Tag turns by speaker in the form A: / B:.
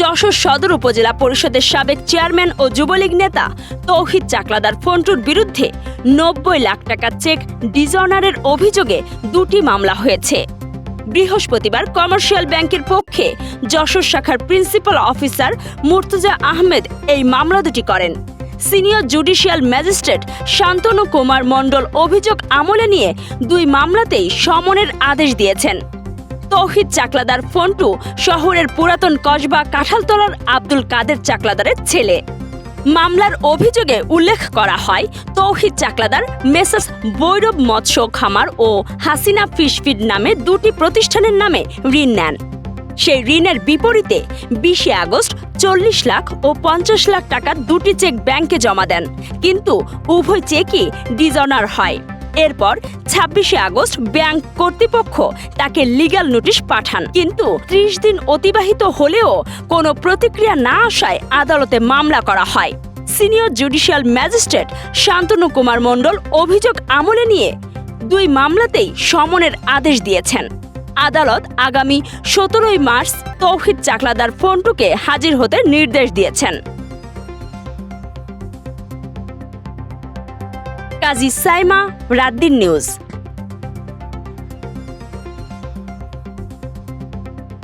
A: যশোর সদর উপজেলা পরিষদের সাবেক চেয়ারম্যান ও যুবলীগ নেতা তৌহিদ চাকলাদার ফন্টুর বিরুদ্ধে নব্বই লাখ টাকা চেক ডিজনারের অভিযোগে দুটি মামলা হয়েছে বৃহস্পতিবার কমার্শিয়াল ব্যাংকের পক্ষে যশোর শাখার প্রিন্সিপাল অফিসার মুর্তুজা আহমেদ এই মামলা দুটি করেন senior judicial magistrate Shantanu Kumar Mondal অভিযোগ আমলে নিয়ে দুই মামলাতেই সমনের আদেশ দিয়েছেন তৌহিদ চাকলাদার ফন্টু শহরের পুরাতন কসবা কাঁঠালতলার আব্দুল কাদের চাকলাদারের ছেলে মামলার অভিযোগে উল্লেখ করা হয় তৌহিদ চাকলাদার মেসেস বৈরব মৎস্য খামার ও হাসিনা ফিশফিড নামে দুটি প্রতিষ্ঠানের নামে ঋণ নেন সেই ঋণের বিপরীতে বিশে আগস্ট চল্লিশ লাখ ও পঞ্চাশ লাখ টাকা দুটি চেক ব্যাংকে জমা দেন কিন্তু উভয় চেকই ডিজনার হয় এরপর ছাব্বিশে আগস্ট ব্যাংক কর্তৃপক্ষ তাকে লিগাল নোটিশ পাঠান কিন্তু ত্রিশ দিন অতিবাহিত হলেও কোনো প্রতিক্রিয়া না আসায় আদালতে মামলা করা হয় senior judicial magistrate Shantanu Kumar Mondal অভিযোগ আমলে নিয়ে দুই মামলাতেই সমনের আদেশ দিয়েছেন আদালত আগামী সতেরোই মার্চ তৌহিদ চাকলাদার ফন্টুকে হাজির হতে নির্দেশ দিয়েছেন
B: কাজী সাইমা রাদ্দিন নিউজ